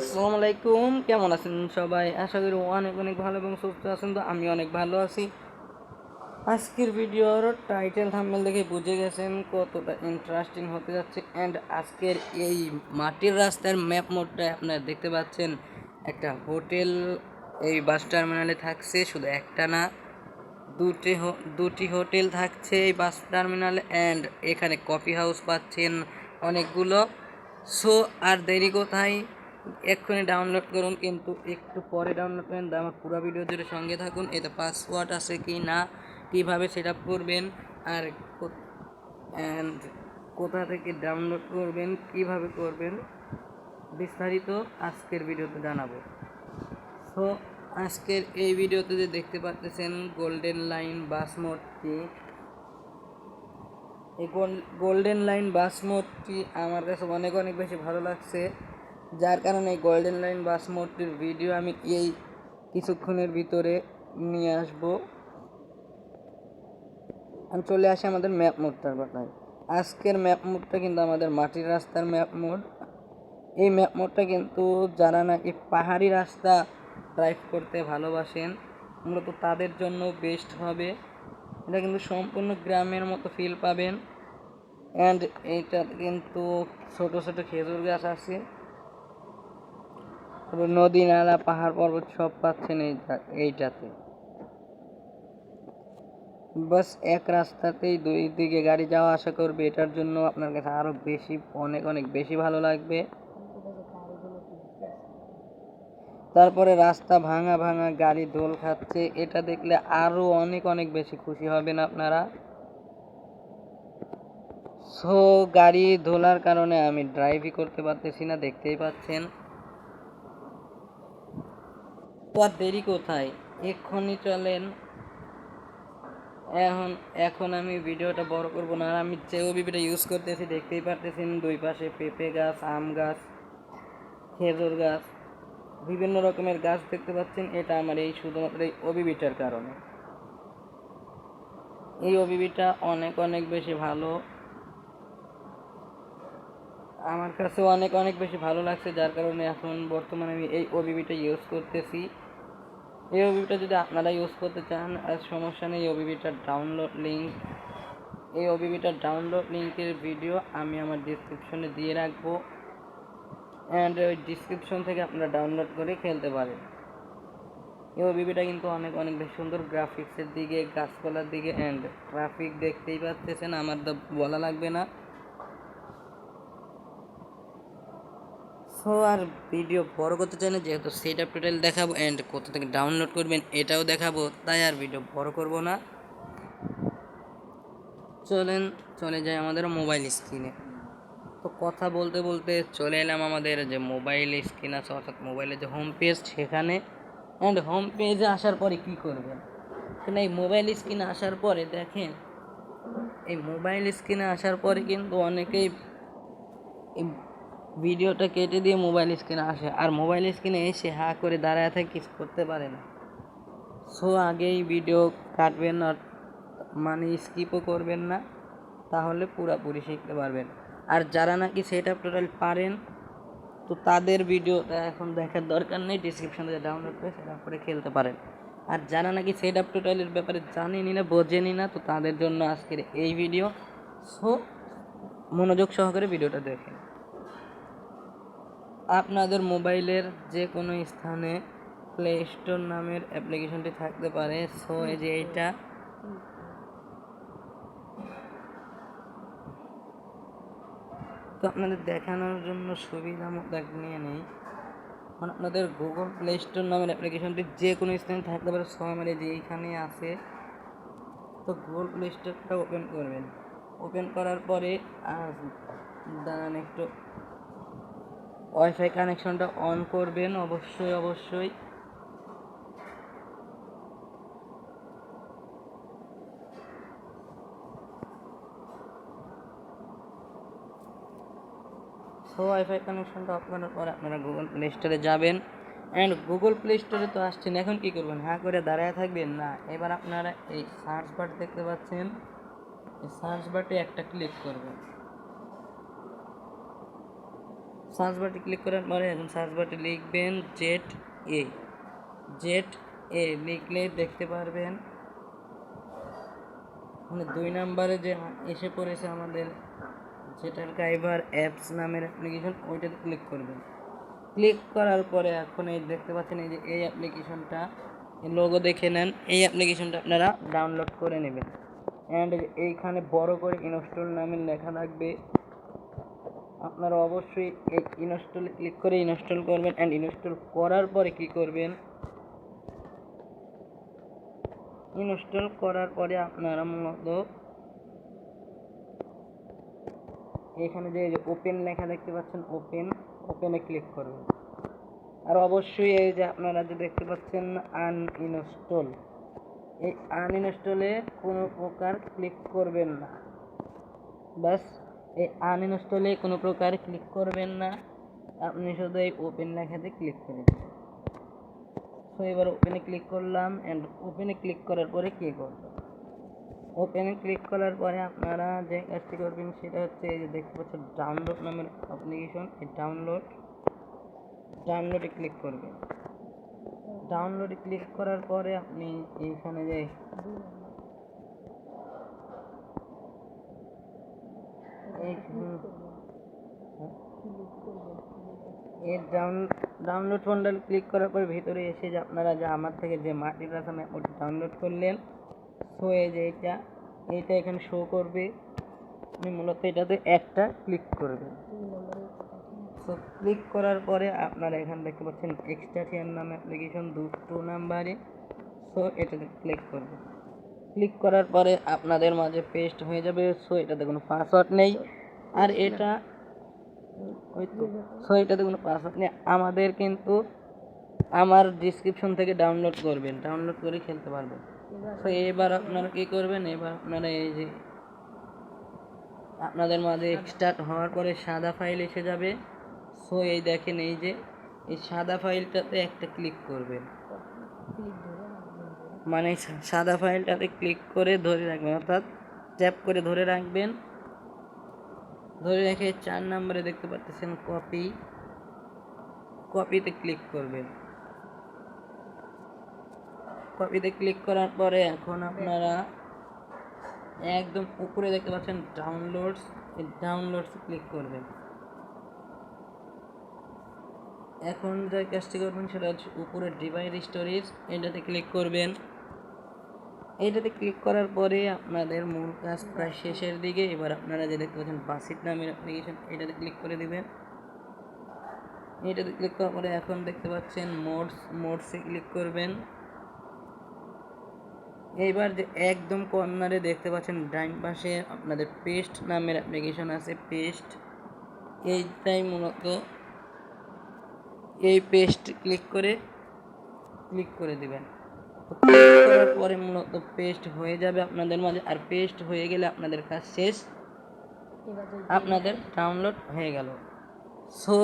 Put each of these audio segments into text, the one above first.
আসসালামু আলাইকুম। কেমন আছেন সবাই? আশা করি অনেক অনেক ভালো এবং সুস্থ আছেন তো আমি অনেক ভালো আছি। আজকের ভিডিওর টাইটেল থাম্বনেল দেখে বুঝে গেছেন কতটা ইন্টারেস্টিং হতে যাচ্ছে অ্যান্ড আজকের এই মাটির রাস্তার ম্যাপ মোডটা আপনারা দেখতে পাচ্ছেন। একটা হোটেল, এই বাস টার্মিনালে থাকছে, শুধু একটা না, দুটি দুটি হোটেল থাকছে এই বাস টার্মিনালে অ্যান্ড এখানে কফি হাউস পাচ্ছেন অনেকগুলো। সো আর দেরি কোথায়? এক্ষুনি ডাউনলোড করুন, কিন্তু একটু পরে ডাউনলোড করেন আমার পুরো ভিডিও জুড়ে সঙ্গে থাকুন, এতে পাসওয়ার্ড আছে কি না, কীভাবে সেট আপ করবেন, আর কোথা থেকে ডাউনলোড করবেন, কীভাবে করবেন, বিস্তারিত আজকের ভিডিওতে জানাব। সো আজকের এই ভিডিওতে যে দেখতে পাচ্ছেন গোল্ডেন লাইন বাস মোডটি এই গোল্ডেন লাইন বাস মোডটি আমার কাছে অনেক অনেক বেশি ভালো লাগছে। যার কারণে এই গোল্ডেন লাইন বাস মোডটির ভিডিও আমি এই কিছুক্ষণের ভিতরে নিয়ে আসব। আমি চলে আসি আমাদের ম্যাপ মোডটার কথায় আজকের ম্যাপ মোডটা কিন্তু আমাদের মাটির রাস্তার ম্যাপ মোড। এই ম্যাপ মোডটা কিন্তু যারা নাকি পাহাড়ি রাস্তা ড্রাইভ করতে ভালোবাসেন, মূলত তাদের জন্য বেস্ট হবে। এটা কিন্তু সম্পূর্ণ গ্রামের মতো ফিল পাবেন। অ্যান্ড এইটা কিন্তু ছোট ছোট খেজুর গাছ আছে। নদী নালা পাহাড় পর্বত সব পাচ্ছেন এইটা এইটাতে। বাস এক রাস্তাতেই দুই দিকে গাড়ি যাওয়া আসা করবে, এটার জন্য আপনার কাছে আরও বেশি, অনেক অনেক বেশি ভালো লাগবে। তারপরে রাস্তা ভাঙা ভাঙা, গাড়ি দোল খাচ্ছে, এটা দেখলে আরও অনেক অনেক বেশি খুশি হবেন আপনারা। সো গাড়ি ধোলার কারণে আমি ড্রাইভই করতে পারতেছি না, দেখতেই পাচ্ছেন তো আর দেরি কোথায়? এক্ষুনি চলেন। এখন এখন আমি ভিডিওটা বড় করব না, আর আমি যে ওবিপিটা ইউজ করতেছি দেখতেই পারতেছেন, দুই পাশে পেঁপে গাছ, আম গাছ, খেজুর গাছ, বিভিন্ন রকমের গাছ দেখতে পাচ্ছেন। এটা আমার এই শুধুমাত্র এই ওবিবিটার কারণে। এই ওবিবিটা অনেক অনেক বেশি ভালো। আমার কাছে অনেক অনেক বেশি ভালো লাগছে, যার কারণে এখন বর্তমানে আমি এই ওবিবিটা ইউজ করতেছি। এই ওবিবিটা যদি আপনারা ইউজ করতে চান, আর সমস্যা নেই ওবিবিটার ডাউনলোড লিঙ্ক এই ওবিবিটার ডাউনলোড লিঙ্কের ভিডিও আমি আমার ডিসক্রিপশনে দিয়ে রাখব। অ্যান্ড ওই ডিসক্রিপশন থেকে আপনারা ডাউনলোড করে খেলতে পারেন। এই ওবিবিটা কিন্তু অনেক অনেক বেশি সুন্দর গ্রাফিক্সের দিকে, গাছপালার দিকে অ্যান্ড ট্রাফিক দেখতেই পাচ্ছেন, আমার তো বলা লাগবে না। সো আর ভিডিও বড় করতে চাই না, যেহেতু সেট আপ টোটাল দেখাবো অ্যান্ড কোথা থেকে ডাউনলোড করবেন এটাও দেখাবো, তাই আর ভিডিও বড় করব না। চলেন, চলে যাই আমাদের মোবাইল স্ক্রিনে তো কথা বলতে বলতে চলে এলাম আমাদের যে মোবাইল স্ক্রিন আছে, অর্থাৎ মোবাইলের যে হোম পেজ সেখানে। অ্যান্ড হোম পেজে আসার পরে কি করবেন? এখানে এই মোবাইল স্ক্রিনে আসার পরে দেখেন, এই মোবাইল স্ক্রিনে আসার পরে কিন্তু অনেকেই ভিডিওটা কেটে দিয়ে মোবাইল স্ক্রিনে আসে। আর মোবাইল স্ক্রিনে এসে হা করে দাঁড়ায় থাকে, কিছু করতে পারে না। সো আগেই ভিডিও কাটবেন আর মানে স্কিপও করবেন না, তাহলে পুরোপুরি শিখতে পারবেন। আর যারা নাকি সেট আপ টোটাল পারেন, তো তাদের ভিডিওটা এখন দেখার দরকার নেই ডিসক্রিপশন ডাউনলোড করে সেট করে খেলতে পারেন। আর যারা নাকি সেট আপ টোটালের ব্যাপারে জানেনি না, বোঝেনি না, তো তাদের জন্য আজকের এই ভিডিও সো মনোযোগ সহকারে ভিডিওটা দেখেন। আপনাদের মোবাইলের যে কোনো স্থানে প্লে স্টোর নামের অ্যাপ্লিকেশনটি থাকতে পারে। সো এই যে এইটা। তো আপনাদের দেখানোর জন্য সুবিধা মতো নিয়ে নেই। মানে আপনাদের গুগল প্লে স্টোর নামের অ্যাপ্লিকেশনটি যে কোনো স্থানে থাকতে পারে। সবাই মিলে যে এইখানে আছে। তো গুগল প্লে স্টোরটা ওপেন করবেন। ওপেন করার পরে দাঁড়ান একটু। ওয়াইফাই কানেকশনটা অন করবেন, অবশ্যই অবশ্যই। সো ওয়াইফাই কানেকশনটা অফ করার পর আপনারা গুগল প্লে স্টোরে যাবেন। অ্যান্ড গুগল প্লে স্টোরে তো আসছেন, এখন কী করবেন? হ্যাঁ করে দাঁড়ায় থাকবেন? না, এবার আপনারা এই সার্চ বার দেখতে পাচ্ছেন। এই সার্চ বাটে একটা ক্লিক করবেন। সার্চ বাটে ক্লিক করার পরে এখন সার্চ বাটে লিখবেন জেট এ। জেট এ লিখলে দেখতে পারবেন মানে দুই নাম্বারে যে এসে পড়েছে আমাদের জেটার কাইভার অ্যাপস নামের অ্যাপ্লিকেশন, ওইটাতে ক্লিক করবেন। ক্লিক করার পরে এখন এই দেখতে পাচ্ছেন এই যে এই অ্যাপ্লিকেশনটা লোগো দেখে নেন, এই অ্যাপ্লিকেশনটা আপনারা ডাউনলোড করে নেবেন। অ্যান্ড এইখানে বড় করে ইনস্টল নামের লেখা থাকবে। আপনারা অবশ্যই এই ইনস্টলে ক্লিক করে ইনস্টল করবেন অ্যান্ড ইনস্টল করার পরে কি করবেন? ইনস্টল করার পরে আপনারা মূলত এখানে যে ওপেন লেখা দেখতে পাচ্ছেন ওপেন ওপেনে ক্লিক করবেন। আর অবশ্যই এই যে আপনারা যে দেখতে পাচ্ছেন আনইনস্টল এই আনইনস্টলে কোনো প্রকার ক্লিক করবেন না। ব্যাস। এই আনইনস্টলে কোনো প্রকার ক্লিক করবেন না। আপনি শুধু এই ওপেন লেখাতে ক্লিক করে তো এবার ওপেনে ক্লিক করলাম অ্যান্ড ওপেনে ক্লিক করার পরে কী করবেন ওপেনে ক্লিক করার পরে আপনারা যে কাজটি করবেন সেটা হচ্ছে এই যে দেখতে পাচ্ছেন ডাউনলোড নামের অ্যাপ্লিকেশন এই ডাউনলোড ডাউনলোডে ক্লিক করবেন। ডাউনলোডে ক্লিক করার পরে আপনি এইখানে যে এর ডাউন ডাউনলোড ফোল্ডার ক্লিক করার পর ভিতরে এসে যে আপনারা যে আমার থেকে যে মাটির রাসা ম্যাপ ওটা ডাউনলোড করলেন সো এই যে এইটা এইটা এখানে শো করবে আপনি মূলত এটাতে একটা ক্লিক করবেন। সো ক্লিক করার পরে আপনারা এখানে দেখতে পাচ্ছেন এক্সট্রা নামে অ্যাপ্লিকেশন দুটো নাম্বারে সো এটাতে ক্লিক করবেন। ক্লিক করার পরে আপনাদের মাঝে পেস্ট হয়ে যাবে। সো এটাতে কোনো পাসওয়ার্ড নেই। আর এটা, ওই তো সো এটাতে কোনো পাসওয়ার্ড নেই। আমাদের কিন্তু আমার ডিসক্রিপশন থেকে ডাউনলোড করবেন। ডাউনলোড করে খেলতে পারবেন। তো এবার আপনারা কী করবেন? এবার আপনারা এই যে, আপনাদের মাঝে স্টার্ট হওয়ার পরে সাদা ফাইল এসে যাবে। সো এই দেখেন এই যে, এই সাদা ফাইলটাতে একটা ক্লিক করবেন। মানে সাদা ফাইলটাতে ক্লিক করে ধরে রাখবেন, অর্থাৎ ট্যাপ করে ধরে রাখবেন। ধরে রেখে চার নম্বরে দেখতে পাচ্ছেন কপি কপিতে ক্লিক করবেন। কপিতে ক্লিক করার পরে এখন আপনারা একদম উপরে দেখতে পাচ্ছেন ডাউনলোডস ডাউনলোডস ক্লিক করবেন। এখন যে কাজটি করবেন সেটা হচ্ছে উপরে ডিভাইস স্টোরেজ এটাতে ক্লিক করবেন। এইটাতে ক্লিক করার পরে আপনাদের মূল কাজ প্রায় শেষের দিকে। এবার আপনারা যে দেখতে পাচ্ছেন বাসিট নামের অ্যাপ্লিকেশন এটাতে ক্লিক করে দেবেন। এটাতে ক্লিক করার পরে এখন দেখতে পাচ্ছেন মোডস মোডসে ক্লিক করবেন। এইবার যে একদম কর্নারে দেখতে পাচ্ছেন, ডাইন পাশে আপনাদের পেস্ট নামের অ্যাপ্লিকেশন আছে পেস্ট এইটাই মূলত এই পেস্ট ক্লিক করে ক্লিক করে দিবেন। করার পরে মূলত পেস্ট হয়ে যাবে আপনাদের মাঝে। আর পেস্ট হয়ে গেলে আপনাদের কাজ শেষ। আপনাদের ডাউনলোড হয়ে গেল। সো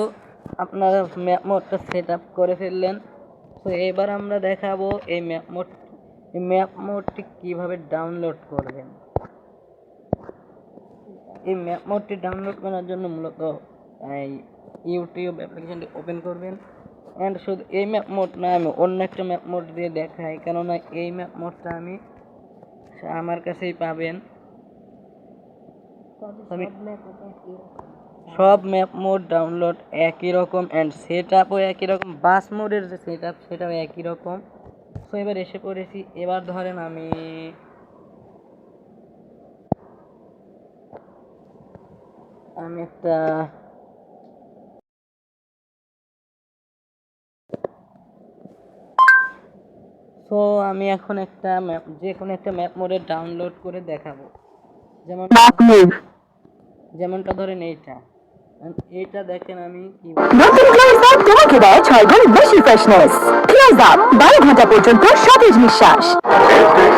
আপনারা ম্যাপ মোডটা সেট আপ করে ফেললেন। তো এবার আমরা দেখাবো এই ম্যাপ মোড এই ম্যাপ মোডটি কীভাবে ডাউনলোড করবেন। এই ম্যাপ মোডটি ডাউনলোড করার জন্য মূলত এই ইউটিউব অ্যাপ্লিকেশনটি ওপেন করবেন। অ্যান্ড শুধু এই ম্যাপ মোড না আমি অন্য একটা ম্যাপ মোড দিয়ে দেখাই। কেননা এই ম্যাপ মোডটা আমি আমার কাছেই পাবেন। আমি সব ম্যাপ মোড ডাউনলোড একই রকম অ্যান্ড সেট আপও একই রকম। বাস মোডের যে সেট আপ সেটাও একই রকম। সো এবার এসে পড়েছি। এবার ধরেন আমি আমি একটা সো আমি এখন একটা ম্যাপ যে কোনো একটা ম্যাপ মোডে ডাউনলোড করে দেখাবো। যেমন যেমনটা ধরেন এইটা। এইটা দেখেন আমি কি তোমাকে দেয় ছয় গুণ বেশি ফ্রেশনেস ক্লোজ আপ বারো ঘণ্টা পর্যন্ত সতেজ নিঃশ্বাস।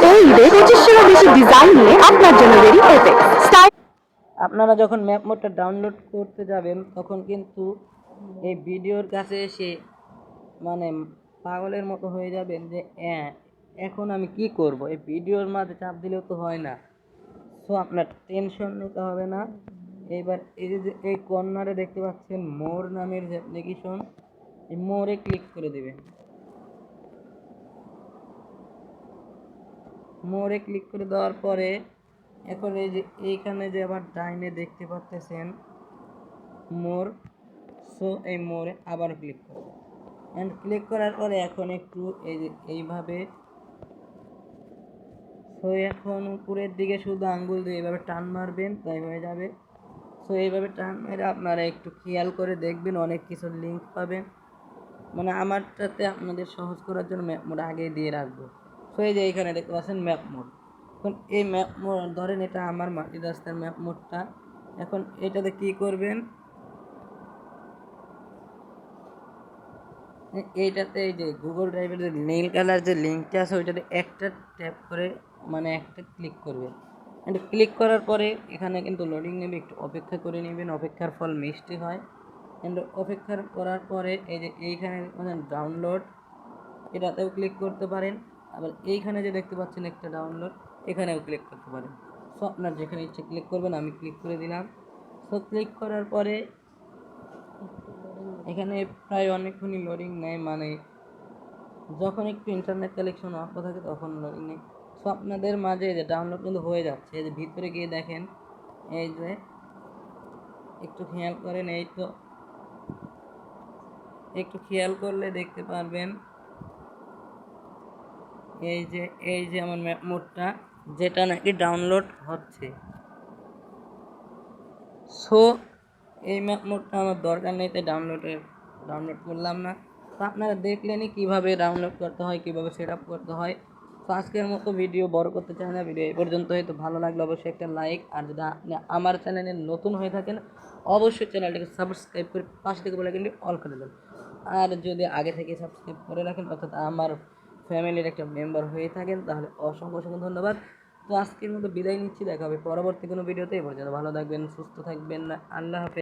এই পঁচিশশোরও বেশি ডিজাইন নিয়ে আপনার জন্য রেডি এফেক্ট স্টাইল আপনারা যখন ম্যাপ মোডটা ডাউনলোড করতে যাবেন তখন কিন্তু এই ভিডিওর কাছে এসে মানে পাগলের মতো হয়ে যাবেন যে এখন আমি কি করব? এই ভিডিওর মাঝে চাপ দিলেও তো হয় না। সো আপনার টেনশন নিতে হবে না। এবার এই যে যে, এই কর্নারে দেখতে পাচ্ছেন মোর নামের যে অ্যাপ্লিকেশন এই মোরে ক্লিক করে দেবেন। মোরে ক্লিক করে দেওয়ার পরে, এখন এই যে, এইখানে যে আবার ডাইনে দেখতে পাচ্ছেন মোর সো এই মোরে আবার ক্লিক করবেন অ্যান্ড ক্লিক করার পরে এখন একটু এই এইভাবে। সো এখন উপরের দিকে শুধু আঙ্গুল দিয়ে এইভাবে টান মারবেন, তাই হয়ে যাবে। সো এইভাবে টান মেরে আপনারা একটু খেয়াল করে দেখবেন, অনেক কিছু লিঙ্ক পাবেন। মানে আমারটাতে আপনাদের সহজ করার জন্য ম্যাপ মোড আগে দিয়ে রাখব। সো এই যে এইখানে দেখতে পাচ্ছেন ম্যাপ মোড এখন এই ম্যাপ মোড ধরেন এটা আমার মাটির রাস্তার ম্যাপ মোডটা এখন এটাতে কি করবেন? এইটাতে এই যে গুগল ড্রাইভের যে নীল কালার যে লিঙ্কটা আছে, ওইটাতে একটা ট্যাপ করে মানে একটা ক্লিক করবেন এটা ক্লিক করার পরে এখানে কিন্তু লোডিং নেবে, একটু অপেক্ষা করে নেবেন, অপেক্ষার ফল মিষ্টি হয়। কিন্তু অপেক্ষা করার পরে এই যে এইখানে মানে ডাউনলোড এটাতেও ক্লিক করতে পারেন। আবার এইখানে যে দেখতে পাচ্ছেন একটা ডাউনলোড এখানেও ক্লিক করতে পারেন। সো আপনার যেখানে ইচ্ছে ক্লিক করবেন, আমি ক্লিক করে দিলাম। সো ক্লিক করার পরে এখানে প্রায় অনেকক্ষণই লোডিং নেয় মানে যখন একটু ইন্টারনেট কালেকশন অফ থাকে তখন লোডিং নেই সো আপনাদের মাঝে যে ডাউনলোড কিন্তু হয়ে যাচ্ছে। এই যে ভিতরে গিয়ে দেখেন, এই যে একটু খেয়াল করেন, এই তো একটু খেয়াল করলে দেখতে পারবেন, এই যে এই যে আমার ম্যাপ মোডটা যেটা নাকি ডাউনলোড হচ্ছে। সো এই ম্যাপ মোডটা আমার দরকার নেই, তাই ডাউনলোডে ডাউনলোড করলাম না। তো আপনারা দেখলেনই কীভাবে ডাউনলোড করতে হয়, কীভাবে সেট আপ করতে হয়। তো আজকের মতো ভিডিও বড় করতে চাই না ভিডিও এই পর্যন্ত হয়তো ভালো লাগলে অবশ্যই একটা লাইক আর যদি আপনি আমার চ্যানেলে নতুন হয়ে থাকেন, অবশ্যই চ্যানেলটাকে সাবস্ক্রাইব করে পাশে থেকে বলে কিন্তু অল করে দেবেন। আর যদি আগে থেকে সাবস্ক্রাইব করে রাখেন, অর্থাৎ আমার ফ্যামিলির একটা মেম্বার হয়ে থাকেন, তাহলে অসংখ্য অসংখ্য ধন্যবাদ। তো আজকের মতো বিদায় নিচ্ছি, দেখা হবে পরবর্তী কোনো ভিডিওতে এ পর্যন্ত ভালো থাকবেন, সুস্থ থাকবেন, আল্লাহ হাফেজ।